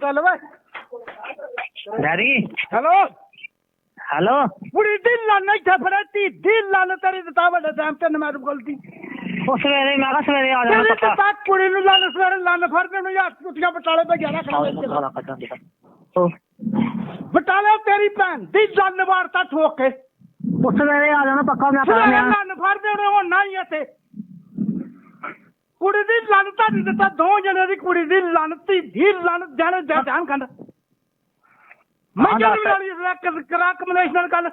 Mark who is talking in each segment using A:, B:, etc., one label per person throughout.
A: ਚੱਲ ਵੇ
B: daddy?
A: Hello?
B: Hello?
A: ਕੁੜੀ ਦੀ ਲੰਨ ਇੱਥੇ ਫੜੇ ਤੀ ਦੀ ਲੰਨ ਤੇਰੀ ਦਿੱਤਾ ਵੱਡੇ ਟਾਈਮ ਤੇ ਨਮੈਰ ਗਲਤੀ
B: ਉਹ ਸਵੇਰੇ ਮੈਂ ਕਿਹਾ ਸਵੇਰੇ ਆ ਜਾਣਾ
A: ਤੇਰੀ
B: ਪੱਕਾ।
A: ਕੁੜੀ ਨੂੰ ਲੰਨ ਸਵੇਰੇ ਲੰਨ ਫੜਦੇ ਨੂੰ ਯਾਰ ਟੁੱਟੀਆਂ ਬਟਾਲੇ ਤੇ ਗਿਆ ਰੱਖਣਾ
B: ਉਹ
A: ਬਟਾਲੇ ਤੇਰੀ ਭੈਣ ਦੀ ਲੰਨ ਵਾਰਤਾ ਠੋਕ ਕੇ।
B: ਉਹ ਸਵੇਰੇ ਆ ਜਾਣਾ ਪੱਕਾ ਮੈਂ ਕਰਾਂਗਾ
A: ਲੰਨ ਫੜਦੇ ਉਹਨੇ ਹੁਣ ਨਾ ਹੀ ਇੱਥੇ। ਕੁੜੀ ਦੀ ਲੰਨ ਤੁਹਾਡੀ ਦਿੱਤਾ ਦੋ ਜਣੇ ਦੀ ਕੁੜੀ ਦੀ ਲੰਨ ਤੀ ਦੀ ਲੰਨ ਜਾਣੇ ਧਿਆਨ ਖੰਡ। ਮੈਂ
B: ਹਾਂ,
A: ਜਲਦੀ
B: ਦੱਸ।
A: ਵਾਲੀ ਕਰਾ ਕਮਲੇਸ਼ ਨਾਲ ਗੱਲ?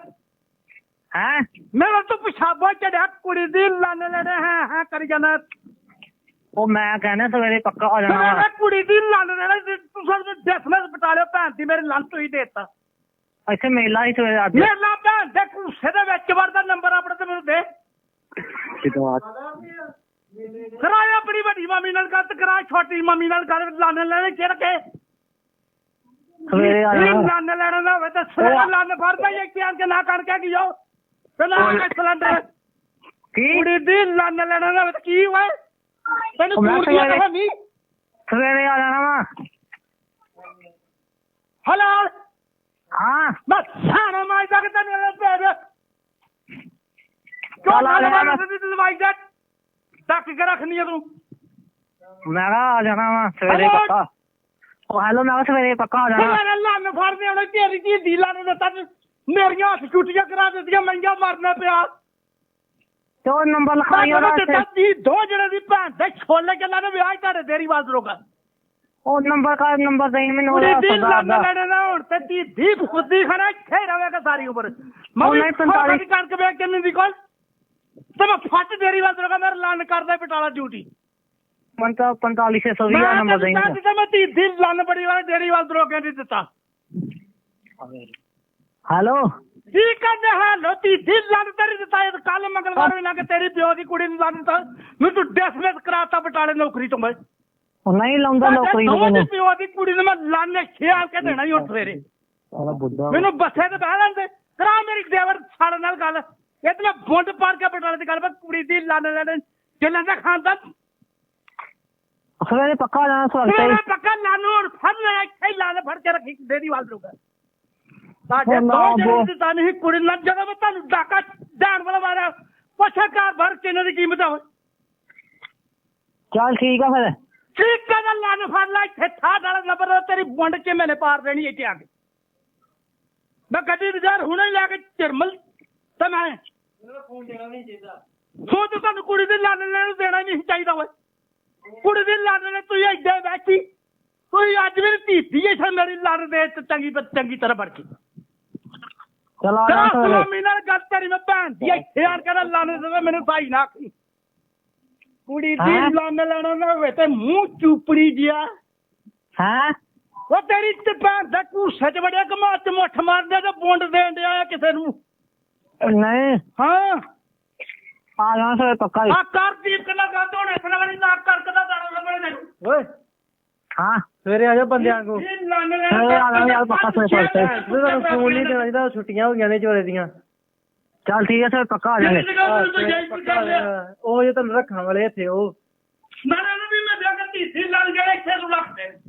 B: ਹੈ?
A: ਮੇਰਾ ਤਾਂ ਪਿਸ਼ਾਬਾ ਚੜਿਆ ਕੁੜੀ ਦੀ ਲੰਨ ਲੜੇ ਹਾਂ ਹਾਂ ਕਰੀ ਜਾਣਾ
B: ਉਹ ਮੈਂ ਕਹਿੰਦਾ ਸਵੇਰੇ ਪੱਕਾ ਆ ਜਾਣਾ।
A: ਮੈਂ ਕੁੜੀ ਦੀ ਲੰਨ ਲੜੇ ਤੂੰ ਸਭ ਨੂੰ ਡੈਸਮੈਸ ਬਟਾਲੇ ਭੈਣ ਦੀ ਮੇਰੇ ਲੰਨ ਤੋਂ ਹੀ ਦੇਤਾ।
B: ਇੱਥੇ ਮੇਲਾ ਹੀ ਸਵੇਰੇ ਅੱਜ।
A: ਮੇਰੇ ਨਾਲ ਭੈਣ ਦੇ ਕੁੱਸੇ ਦੇ ਵਿੱਚ ਵੜਦਾ ਨੰਬਰ ਆਪਣੇ ਤੇ ਮੈਨੂੰ ਦੇ। ਕਰਾਇਆ ਆਪਣੀ ਵੱਡੀ ਮਾਮੀ ਨਾਲ ਗੱਲ ਤੇ ਕਰਾ ਛੋਟੀ ਮਾਮੀ ਨਾਲ ਗੱਲ ਲੰਨ ਲੈਣੇ ਚਿਰ ਕੇ।
B: ਸਵੇਰੇ ਆ
A: ਨਹੀਂ
B: ਜਾਣਾ
A: ਲੰਨ ਲੈਣਾ ਨਾ ਹੋਵੇ ਤਾਂ ਸਵੇਰੇ ਲੰਨ ਫੜਦਾ ਹੀ ਇੱਕ ਕੇ ਨਾ ਕਰਕੇ ਕੀ ਜਾਓ ਪਹਿਲਾਂ ਆ ਕੇ ਸਿਲੰਡਰ।
B: ਕੀ?
A: ਕੁੜੀ ਦੀ ਲੰਨ ਲੈਣਾ ਨਾ ਹੋਵੇ ਤਾਂ ਕੀ ਹੋਏ ਤੈਨੂੰ ਦੀਆਂ
B: ਸਵੇਰੇ-
A: ਕਹਾਂ ਨਹੀਂ।
B: ਸਵੇਰੇ ਆ ਜਾਣਾ ਵਾ।
A: ਹਲਾਲ।
B: ਹਾਂ।
A: ਮੈਂ ਸਾਰਾ ਮਾਈ ਤੱਕ ਤੈਨੂੰ ਲੈ ਪੈ ਦੇ ਕਿਉਂ
B: ਚੱਲ ਆ
A: ਨਾ
B: ਜਾ,
A: ਲਵਾਈ ਦੀ ਟੱਕ ਕੇ ਰੱਖਣੀ ਆ ਤੂੰ
B: ਮੈਂ ਕਿਹਾ ਆ ਜਾਣਾ ਵਾ ਸਵੇਰੇ
A: ਹੈਲੋ।
B: ਪੱਕਾ। ਉਹ ਹੈਲੋ ਮੈਂ ਕਿਹਾ ਸਵੇਰੇ ਪੱਕਾ ਆ ਜਾਣਾ।
A: ਮੇਰੇ ਲੰਨ ਫੜਦੇ ਉਹਨੇ ਤੇਰੀ ਦੀ ਦੀ ਲੰਨ ਦਿੱਤਾ ਤੇ ਮੇਰੀਆਂ ਹੱਥ ਛੁੱਟੀਆਂ ਕਰਾ ਦਿੱਤੀਆਂ ਮਹਿੰਗਾ ਮਰਨਾ ਪਿਆ।
B: ਤੇ ਉਹ ਨੰਬਰ ਲਿਖਾਈ ਉਹਦਾ
A: ਤੈਨੂੰ ਦਿੱਤਾ
B: ਇੱਥੇ।
A: ਤੀ ਦੋ ਜਣੇ ਦੀ ਭੈਣ ਦੇ ਛੋਲੇ ਗੱਲਾਂ ਨੇ ਵਿਆਹ ਤੁਹਾਡੇ ਦੇਰੀ ਬਾਜ਼ ਰੋਗਾ
B: ਉਹ ਨੰਬਰ ਕਾ ਨੰਬਰ ਦੇਈ ਮੈਨੂੰ
A: ਕੁੜੀ
B: ਉਹਦਾ
A: ਦੀ
B: ਸਰਦਾਰ
A: ਲੰਨ
B: ਦਾ
A: ਲੈਣੇ ਨਾ ਹੁਣ ਤੇ ਤੀ ਦੀਪ ਖੁੱਦੀ ਖੜਾ ਇੱਥੇ ਹੀ ਰਵੇਗਾ ਸਾਰੀ ਉਮਰ। ਮੈਂ
B: ਉਹ ਨਹੀਂ ਪੰਤਾਲੀ-
A: ਦੀ ਕਣਕ ਵੇਚ ਕਿੰਨੀ ਦੀ ਕੋਲ। ਤੇ ਮੈਂ ਫੱਟ ਦੇਰੀ ਬਾਜ਼ ਰੋਗਾ ਮੇਰਾ ਲੰਨ ਕਰਦਾ ਬਟਾਲਾ ਡਿਊਟੀ
B: ਮਨ ਤਾਂ 4520
A: ਮੈਂ
B: ਨੰਬਰ ਦੇਈ
A: ਮੈਂ ਤੀ ਦੀ ਲੰਨ ਬੜੀ ਵਾਰ ਡੇਰੀ ਵਾਲ ਰੋਕੇ ਨਹੀਂ ਦਿੱਤਾ।
B: ਹੈਲੋ?
A: ਕੀ ਕਹਿੰਦੇ ਹੈ? ਲੋਤੀ ਦੀ ਲੰਨ ਤੇਰੀ ਦਿੱਤਾ ਇਹ ਕੱਲ ਮੰਗਲਵਾਰ ਨੂੰ ਲੱਗ ਤੇਰੀ ਪਿਓ ਦੀ ਕੁੜੀ ਨੂੰ ਲੰਨ ਦਿੱਤਾ। ਮੈਨੂੰ ਤੂੰ ਡਿਸਮਿਸ ਕਰਾਤਾ ਬਟਾਲੇ ਨੌਕਰੀ ਤੋਂ ਮੈਂ
B: ਉਹ ਨਹੀਂ ਲਾਉਂਦਾ ਨੌਕਰੀ ਨੂੰ
A: ਦੀ ਪਿਓ ਦੀ ਕੁੜੀ ਨੂੰ ਮੈਂ ਲੰਨ ਖਿਆਲ ਕੇ ਦੇਣਾ ਹੀ ਉੱਠ
B: ਬੁੱਢਾ।
A: ਮੈਨੂੰ ਬੱਸੇ ਤੇ ਬਹਿ ਲੈਂਦੇ ਕਰਾ ਮੇਰੀ ਡਰਾਈਵਰ ਸਾਡੇ ਨਾਲ ਗੱਲ। ਇਹ ਤੇ ਬੁੰਡ ਪਾਰ ਕੇ ਬਟਾਲੇ ਦੀ ਗੱਲ ਮੈਂ ਕੁੜੀ ਦੀ ਲੰਨ ਲੈਣ ਜਿੰਨਾਂ ਦਾ ਖਾਨਦਾਨ
B: ਸਵੇਰੇ ਪੱਕਾ ਆ ਜਾਣਾ ਸਵਾਲ
A: ਮੇਰਾ ਪੱਕਾ ਲੰਨ ਹੁਣ ਫੜ ਲੈ ਇੱਥੇ ਹੀ ਲੰਨ ਫੜ ਕੇ ਰੱਖੀ ਡੇਰੀ ਵਾਲ ਦੂਗਾ ਸਾਡੇ
B: ਨਾ
A: ਦੋ
B: ਬੋ-
A: ਦੀ ਤਾਂ ਨਹੀਂ ਕੁੜੀ ਨਾਲ ਜਦੋਂ ਮੈਂ ਤੁਹਾਨੂੰ ਡਾਕਾ ਜਾਣ ਵਾਲਾ ਮਾਰਿਆ ਪੁੱਛਿਆ ਘਰ ਭਰ ਕਿੰਨੇ ਦੀ ਕੀਮਤ ਹੋਵੇ
B: ਚੱਲ ਠੀਕ ਆ ਫਿਰ।
A: ਠੀਕ ਕਦਾ ਲੰਨ ਫੜ ਲੈ ਇੱਥੇ ਠਾ ਡਾਲਾ ਨੰਬਰ ਤੇਰੀ ਬੁੰਡ ਚ ਮੈਨੇ ਪਾਰ ਦੇਣੀ ਇੱਥੇ ਆ ਕੇ। ਮੈਂ ਗੱਡੀ ਬਾਜ਼ਾਰ ਹੁਣੇ ਹੀ ਲੈ ਕੇ ਚਿਰਮਲ ਤੇ ਮੈਂ ਫੋਨ ਤੇ ਤੁਹਾਨੂੰ ਕੁੜੀ ਦੀ ਲੰਨ ਲੈਣ ਨੂੰ ਦੇਣਾ ਨਹੀਂ ਚਾਹੀਦਾ ਓਏ। ਕੁੜੀ ਦੀ ਲੰਨ ਨੇ ਤੂੰ ਇੱਡੇ ਬੈਠੀ। ਤੁਸੀਂ ਅੱਜ ਵੀ ਧੀਤੀ ਐ ਮੇਰੀ ਲੰਨ ਦੇ ਤੇ ਚੰਗੀ ਚੰਗੀ ਤਰ੍ਹਾਂ ਬੜ ਕੇ
B: ਚਲ
A: ਸਲਾਮੀ ਨਾਲ ਗੱਲ ਤੇਰੀ ਮੈਂ ਭੈਣ ਦੀ ਇੱਥੇ ਆਣ ਕੇ ਨਾ ਲੰਨ ਦੇਵੇ ਮੈਨੂੰ ਸਾਈ ਨਾ ਆਖੀ। ਕੁੜੀ ਦੀ? ਲੰਨ ਲੈਣਾ ਨਾ ਹੋਵੇ ਤੇ ਮੂੰਹ ਚੂਪੜੀ ਜਿਆ।
B: ਹੈ?
A: ਉਹ ਤੇਰੀ ਤੇ ਭੈਣ ਦਾ ਘੂਸੇ ਚ ਵੜਿਆ ਕਮਾ ਚ ਮੁੱਠ ਮਾਰਦੇ ਤੇ ਬੁੰਡ ਦੇਣ ਡਿਆ ਆ ਕਿਸੇ ਨੂੰ।
B: ਨਹੀਂ
A: ਹਾਂ।
B: ਆ ਜਾਣਾ ਸਵੇਰੇ ਪੱਕਾ ਹੀ।
A: ਆ ਕਰਦੀਪ ਕਿੰਨਾ ਗੱਲ ਹੋਣੇ ਇਸ ਨਾਲ ਨਾ ਕਰਕਦਾ ਦਾਣਾ ਲੱਭਣੇ ਤੈਨੂੰ?
C: ਓਏ।
B: ਹਾਂ।
C: ਸਵੇਰੇ ਆ ਜਾ ਬੰਦਿਆਂ ਕੋ
A: ਇਹ ਲੰਨ
B: ਆ ਜਾਣਾ ਯਾਰ ਪੱਕਾ ਸਵੇਰੇ ਸਵੇਰੇ।
C: ਤੁਹਾਨੂੰ ਫੋਨ ਨਹੀਂ ਦੇਣਾ ਚਾਹੀਦਾ ਛੁੱਟੀਆਂ ਹੋ ਗਈਆਂ ਨੇ ਚੋਰੇ ਦੀਆਂ।
B: ਚੱਲ ਠੀਕ ਹੈ ਸਵੇਰੇ ਪੱਕਾ ਆ ਜਾਣੇ।
C: ਆਹ, ਸਵੇਰੇ ਪੱਕਾ ਆ। ਜਾਣਾ। ਉਹ ਜੇ ਤੁਹਾਨੂੰ ਰੱਖਣ ਵਾਲੇ ਇੱਥੇ ਉਹ।
A: ਨਾਲੇ ਨੂੰ ਵੀ ਮੈਂ ਜਾ ਕੇ ਧੀਸੀ ਲੰਨ ਜਿਹੜੇ ਇੱਥੇ ਨੂੰ ਰੱਖਦੇ ਨੇ